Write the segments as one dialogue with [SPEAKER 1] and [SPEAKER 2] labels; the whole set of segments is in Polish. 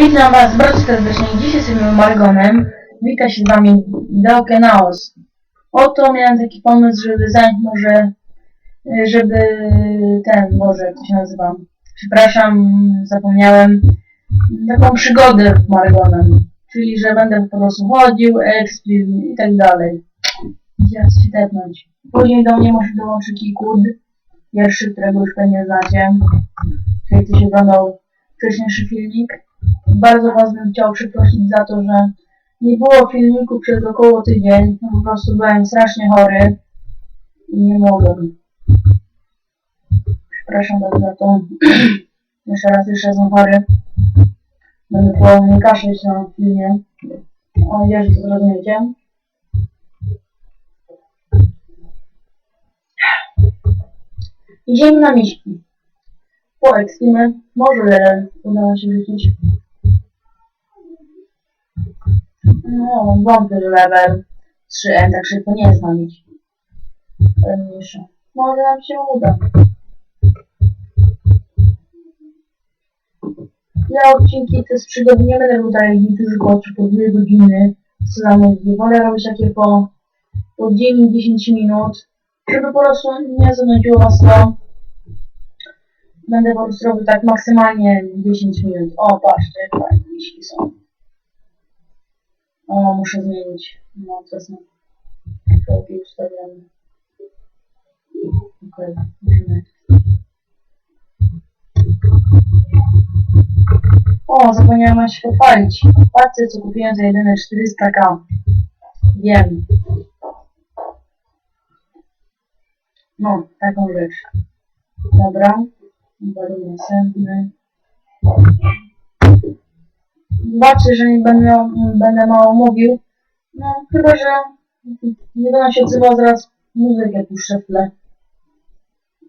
[SPEAKER 1] Witam Was bardzo serdecznie. Dziś jestem Margonem. Wita się z Wami Daukenaos. Oto miałem taki pomysł, żeby zająć może, żeby ten, może jak to się nazywa, przepraszam, zapomniałem, taką przygodę z Margonem. Czyli, że będę po prostu chodził, ekspił i tak dalej. Teraz się tepnąć. Później do mnie może dołączy Kikud, pierwszy, którego już pewnie znacie. Czyli ktoś oglądał wcześniejszy filmik. Bardzo Was bym chciał przeprosić za to, że nie było filmiku przez około tydzień. Po prostu byłem strasznie chory i nie mogłem. Przepraszam Was za to. Jeszcze raz jeszcze jestem chory. Będę próbował nie kaszleć na filmie. Mam nadzieję, że to zrozumiecie. Idziemy na miśki. Po ekstimy może uda się wrócić. No, wątpię, że level 3M tak szybko nie jest namić. Ale mniejsza. Może nam się uda. Ja odcinki te z przygody nie będę tutaj liczył tylko po 2 godziny. Co za mówi. Wolę robić takie po, po 9-10 minut. Żeby po prostu nie zanudziło was to. Będę po prostu robił tak maksymalnie 10 minut. O, patrzcie, fajne miśki są. O, muszę zmienić. No, to jest na lepiej ustawione. Okej, możemy. O, zapomniałem się pochwalić. Patrzcie, co kupiłem za jedyne 400k. Wiem. No, taką rzecz. Dobra. Balon następny. Zobaczcie, że nie będę, będę mało mówił. No, chyba, że nie będę się odzywał, zaraz muzykę puszczę w tle.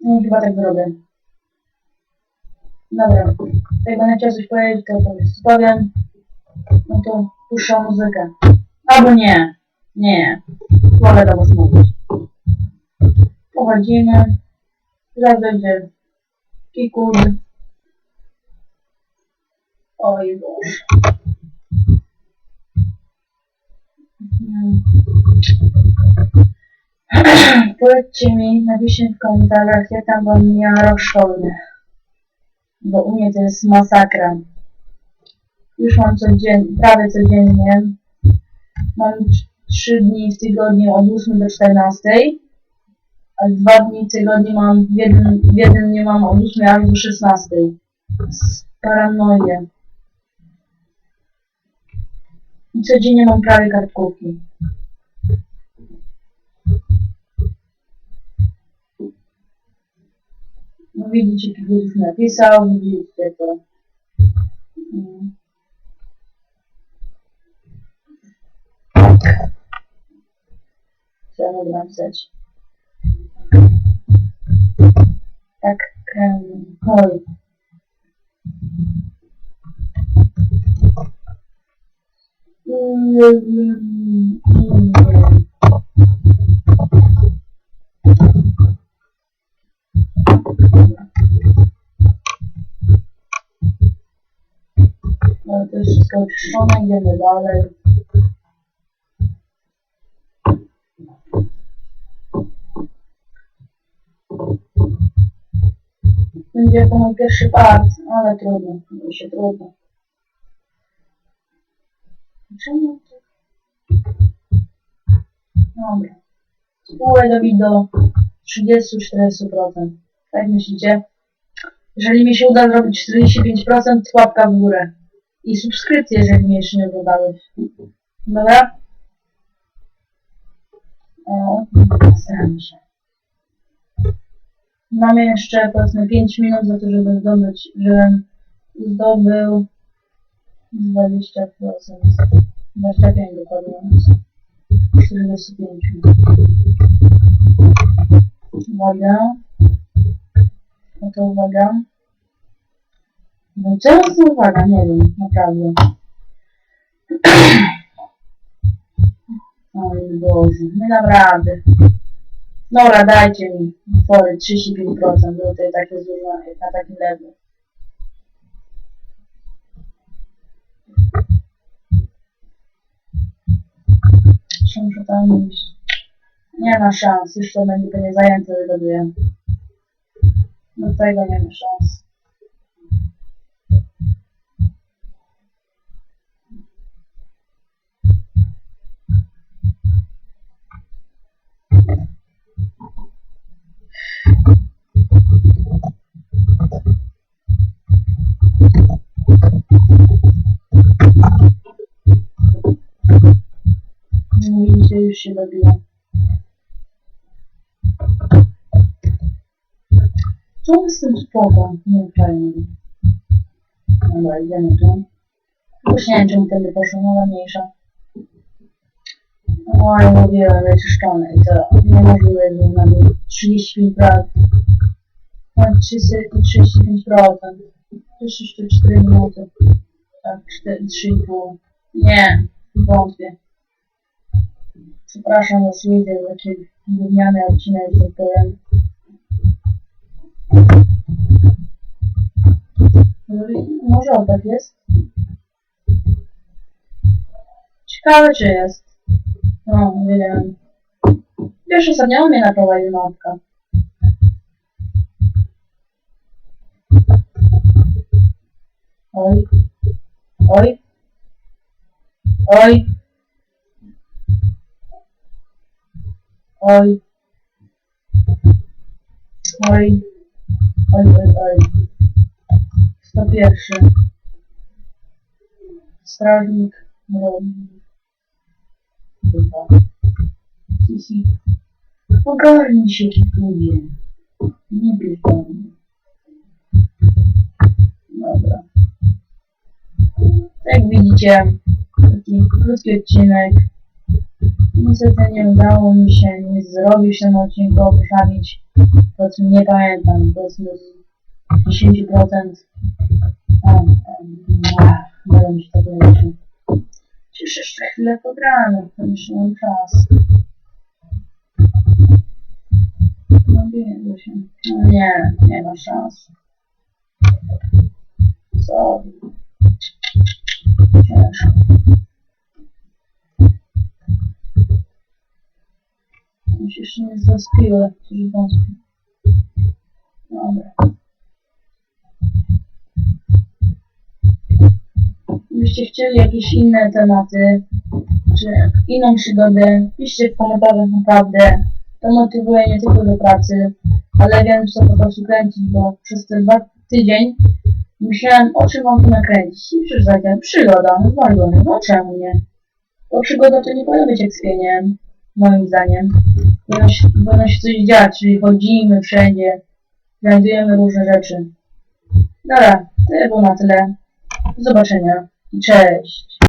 [SPEAKER 1] No, chyba tak zrobię. Dobra. Jak będę chciał coś powiedzieć, to po prostu powiem. No to puszczę muzykę. Albo nie. Nie. Wolę do was mówić. Pochodzimy. Zaraz będzie Kikud. Oj Boże. Hmm. Powiedzcie mi, napiszcie w komentarzach, jak tam wam mija rok szkolny. Bo u mnie to jest masakra. Już mam codziennie, prawie codziennie. Mam 3 dni w tygodniu od 8 do 14 dwa dni w mam, w jednym, w jednym dniu mam od 8 aż do 16. Paranoję. I codziennie mam prawie kartkówki. No widzicie, już napisał, widzicie to. Mm. Co ja mogę napisać? Tak. Mm, mm. No to wszystko oczyszczone, idziemy dalej. Będzie jako mój pierwszy part, ale trudno, mi się trudno. Czemu to? Dobra. Spółę dobić do 30-40%. Tak myślicie? Jeżeli mi się uda zrobić 45%, łapka w górę. I subskrypcje, jeżeli mnie jeszcze nie oglądałeś. Dobra? O, staram się. Mamy jeszcze powiedzmy 5 minut za to, żeby zdobyć, żebym zdobył 20%. 25 dokładnie. 45. Uwaga. No to uwaga. No to uwaga? Nie wiem, naprawdę. Oj Boże, nie naprawdę. Dobra, dajcie mi. Sorry, 35% były tutaj takie złe na, na takim lewym. Czy muszę tam iść? Nie ma szans, już to będzie pewnie zajęte, wygaduję. No tego nie ma szans. Się dobiło. Co z tym spoko? Nie fajnie. Dobra, idziemy tu. Już nie wiem, czemu tędy poszło, no ale mniejsza. Oj, mówiłem, wyczyszczone i to niemożliwe, że na dół 35 lat. Ponad 35%. To jest jeszcze 4 minuty. Tak, 4, 3,5. Nie, wątpię. Przepraszam was ludzie, za taki gówniany odcinek, że i Może on tak jest? Ciekawe czy jest. No, nie wiem. Wiesz, ostatnio mnie naprowadził matka. Oj. Oj. Oj. Oj. Oj. Oj, oj, oj. Sto pierwszy. Strażnik. mroźny. Chyba. Sisi. Ogarnij się, kipuje. Nie bierz do mnie. Dobra. Jak widzicie, taki krótki odcinek. Niestety nie udało mi się, nie zrobił się na odcinku poprawić. Powiedzmy, nie pamiętam, powiedzmy z 10%. Um, um, nie wiem, czy tego liczy. Przecież jeszcze chwilę pogramy, to jeszcze mam czas. No biegło się. No nie, nie ma szans. Co? Ciężko. Mi się nie zaspiły, którzy wątpią. Dobra. Gdybyście chcieli jakieś inne tematy, czy inną przygodę, piszcie w komentarzach naprawdę. To motywuje nie tylko do pracy, ale wiem co po prostu kręcić, bo przez te dwa tydzień myślałem o czym wam tu nakręcić. I przeczytać, przygoda, no bardzo, no czemu nie? Bo przygoda to nie powinno być jak moim zdaniem. Powinno się, powinno się coś dziać, czyli chodzimy wszędzie, znajdujemy różne rzeczy. Dobra, to było na tyle. Do zobaczenia i cześć.